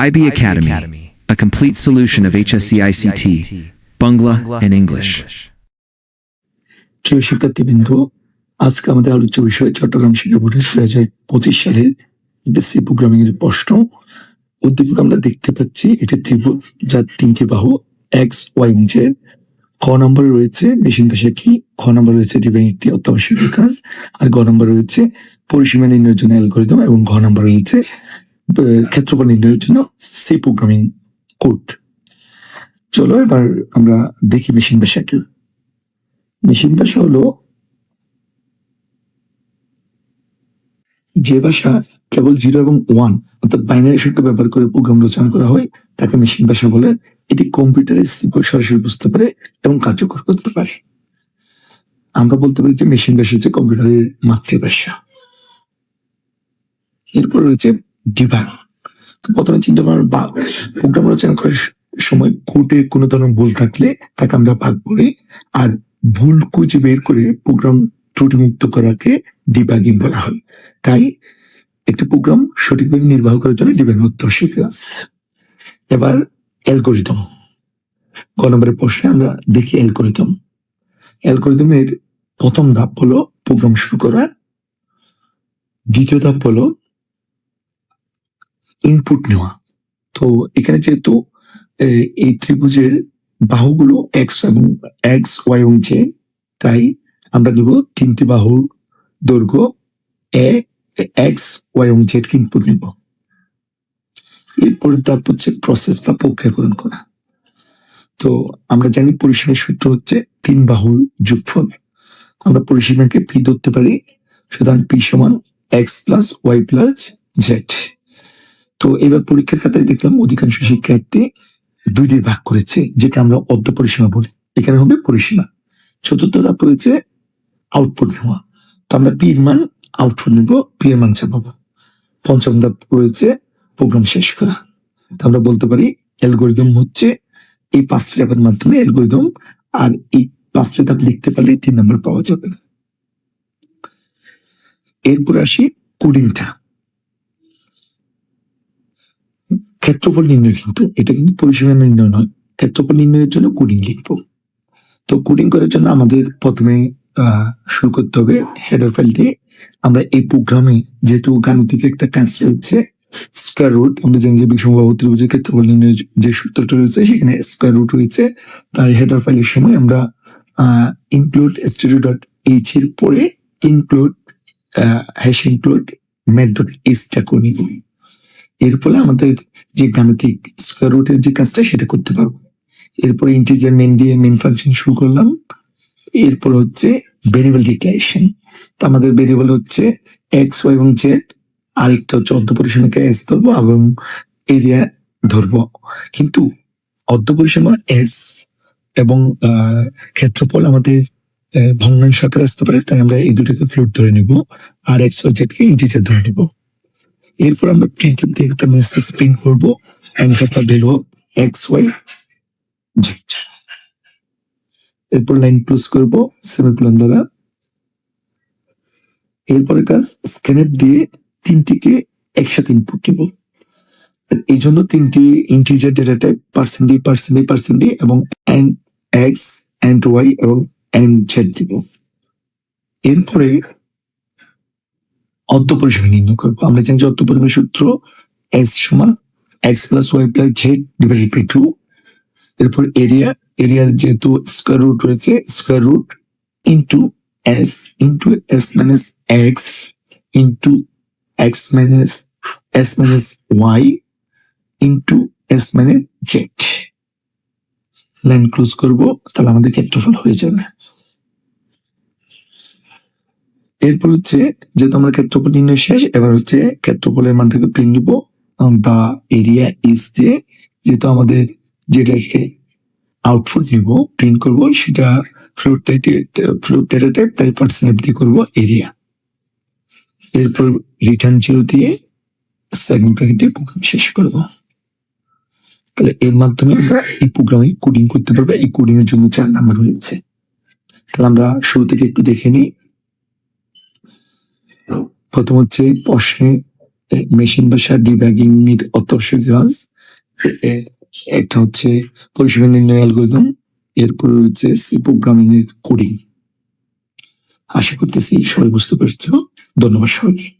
IB Academy, a complete solution of HSC ICT, Bangla, and English. প্রিয় শিক্ষার্থীবৃন্দ আজকে আমাদের আলোচ্য বিষয় চট্টগ্রাম শিক্ষা বোর্ডের দুই হাজার পঁচিশ সালের বিসি প্রোগ্রামিং এর প্রশ্ন। উদ্দীপক আমরা দেখতে পাচ্ছি এটি ত্রিভুজ যার তিনটি বাহু এক্স ওয়াই এবং জেড। খ নম্বরে রয়েছে মেশিন ভাষা কি? খ নম্বরে রয়েছে ডিবেন একটি অত্যাবশ্যকীয় কাজ আর গ নম্বরে রয়েছে পরিসীমা নির্ণয়ের জন্য অ্যালগোরিদম এবং ঘ নম্বরে রয়েছে ক্ষেত্রফল নির্ণয়ের জন্য সি প্রোগ্রামিং কোড চলো এবার আমরা দেখি মেশিন ভাষা কি মেশিন ভাষা হলো যে ভাষা কেবল জিরো এবং ওয়ান অর্থাৎ বাইনারি সংখ্যা ব্যবহার করে প্রোগ্রাম রচনা করা হয়, তাকে মেশিন ভাষা বলে। এটি কম্পিউটারের সিপল সরাসরি বুঝতে পারে এবং কার্যকর করতে পারে। আমরা বলতে পারি যে মেশিন ভাষা হচ্ছে কম্পিউটারের মাতৃভাষা। এরপর রয়েছে ডিভাগ প্রথমে চিন্তা করার বা প্রোগ্রাম রচনা করার সময় কোডে কোনো ধরনের ভুল থাকলে তাকে আমরা ভাগ করি আর ভুল খুঁজে বের করে প্রোগ্রাম ত্রুটিমুক্ত করাকে ডিবাগিং বলা হয়। তাই একটি প্রোগ্রাম সঠিকভাবে নির্বাহ করার জন্য ডিবাগিং অত্যাবশ্যক আছে। এবার অ্যালগোরিদম ক নম্বরের প্রশ্নে আমরা দেখি অ্যালগোরিদম অ্যালগোরিদমের প্রথম ধাপ হলো প্রোগ্রাম শুরু করা দ্বিতীয় ধাপ হলো ইনপুট নেওয়া। তো এখানে যেহেতু এই ত্রিভুজের বাহুগুলো এক্স এবং এক্স ওয়াই এবং জে তাই আমরা নিব তিনটি বাহুর দৈর্ঘ্য এ এক্স ওয়াই এবং জেড কে ইনপুট নিব। এরপরে তারপর হচ্ছে প্রসেস বা প্রক্রিয়াকরণ করা। তো আমরা জানি পরিসীমার সূত্র হচ্ছে তিন বাহুর যোগফল। আমরা পরিসীমাকে পি ধরতে পারি, সুতরাং পি সমান X plus Y plus Z তো এবার পরীক্ষার খাতায় দেখলাম অধিকাংশ শিক্ষার্থী দুই দিয়ে ভাগ করেছে, যেটা আমরা অর্ধ পরিসীমা বলি। এখানে হবে পরিসীমা। চতুর্থ ধাপ রয়েছে আউটপুট নেওয়া। তো আমরা পি এর মান আউটপুট নেব পি এর মান চাপাবো। পঞ্চম ধাপ রয়েছে প্রোগ্রাম শেষ করা। তো আমরা বলতে পারি অ্যালগোরিদম হচ্ছে এই পাঁচটি ধাপের মাধ্যমে অ্যালগোরিদম আর এই পাঁচটি ধাপ লিখতে পারলে তিন নম্বর পাওয়া যাবে এরপর আসি কোডিংটা ক্ষেত্রফল নির্ণয় কিন্তু এটা কিন্তু পরিসীমা নির্ণয় নয়। ক্ষেত্রফল নির্ণয়ের জন্য কোডিং লিখব। তো কোডিং করার জন্য আমাদের প্রথমে শুরু করতে হবে হেডার ফাইল দিয়ে। আমরা এই প্রোগ্রামে যেহেতু গাণিতিক একটা কাজ রয়েছে স্কোয়ার রুট আমরা জানি যে বিষমবাহু ত্রিভুজের ক্ষেত্রফল নির্ণয়ের যে সূত্রটা রয়েছে, সেখানে স্কোয়ার রুট রয়েছে। তাই হেডার ফাইলের সময় আমরা ইনক্লুড স্টুডিও ডট এইচ এর পরে include hash include math dot এইচটা করে নিব। এর ফলে আমাদের যে গাণিতিক স্কোয়ার রুটের যে কাজটা সেটা করতে পারব। এরপরে ইন্টিজার মেন দিয়ে মেন ফাংশন শুরু করলাম। এরপর হচ্ছে ভেরিয়েবল ডিক্লারেশন তো আমাদের ভেরিয়েবল হচ্ছে এক্স ওয়াই এবং জেড আরেকটা হচ্ছে অর্ধ পরিসীমাকে এস ধরবো এবং এরিয়া ধরবো। কিন্তু অর্ধ পরিসীমা এস এবং ক্ষেত্রফল আমাদের ভগ্নাংশ আকারে আসতে পারে, তাই আমরা এই দুটোকে ফ্লোট ধরে নিব। আর এক্স ওয়াই জেড কে ইন্টিজার ধরে নিব। এরপর আমরা প্রিন্ট দিয়ে একটা মেসেজ প্রিন্ট করব enter the X Y Z এরপর লাইন ক্লোজ করব সেমিকোলন দ্বারা। এরপরে কাজ স্ক্যানার দিয়ে তিনটিকে একসাথে ইনপুট নিব। এই জন্য তিনটি integer data type percent percent percent এবং এন এক্স এন্ড ওয়াই এবং এন জেড দিব। এরপরে অর্ধ পরিসীমা নির্ণয় করব। আমরা জানি যে অর্ধ পরিসীমার সূত্র এস সমান X plus Y plus Z divided by two এরপর এরিয়া এরিয়া যেহেতু স্কোয়ার রুট রয়েছে square root into S into S minus X into X minus S minus Y into S মানে জেড লাইন ক্লোজ করব, তাহলে আমাদের ক্ষেত্রফল হয়ে যাবে। এরপর হচ্ছে যেহেতু আমরা ক্ষেত্রফল নির্ণয় শেষ, এবার হচ্ছে ক্ষেত্রফলের মানটাকে প্রিন্ট নিব। দা এরিয়া ইজ দিয়ে যেহেতু আমাদের যেটাকে আউটপুট নিব প্রিন্ট করব, সেটা ফ্লোট ফ্লোট ডেটা টাইপ তাই পার্সেন্ট দিয়ে করব এরিয়া এরপর রিটার্ন জিরো দিয়ে সেকেন্ড ব্র্যাকেটে প্রোগ্রাম শেষ করব। তাহলে এর মাধ্যমে আমরা এই প্রোগ্রামে কোডিং করতে পারব। এই কোডিং এর জন্য চার নাম্বার রয়েছে। তাহলে আমরা শুরু থেকে একটু দেখে নিই। প্রথম হচ্ছে প্রশ্নে মেশিন ভাষা ডিব্যাগিং এর অত্যাবশ্যক কাজ একটা হচ্ছে পরিষেবা নির্ণয় অ্যালগোরিদম এরপর রয়েছে সি প্রোগ্রামিং এর কোডিং আশা করতেছি সবাই বুঝতে পেরেছ। ধন্যবাদ সবাইকে।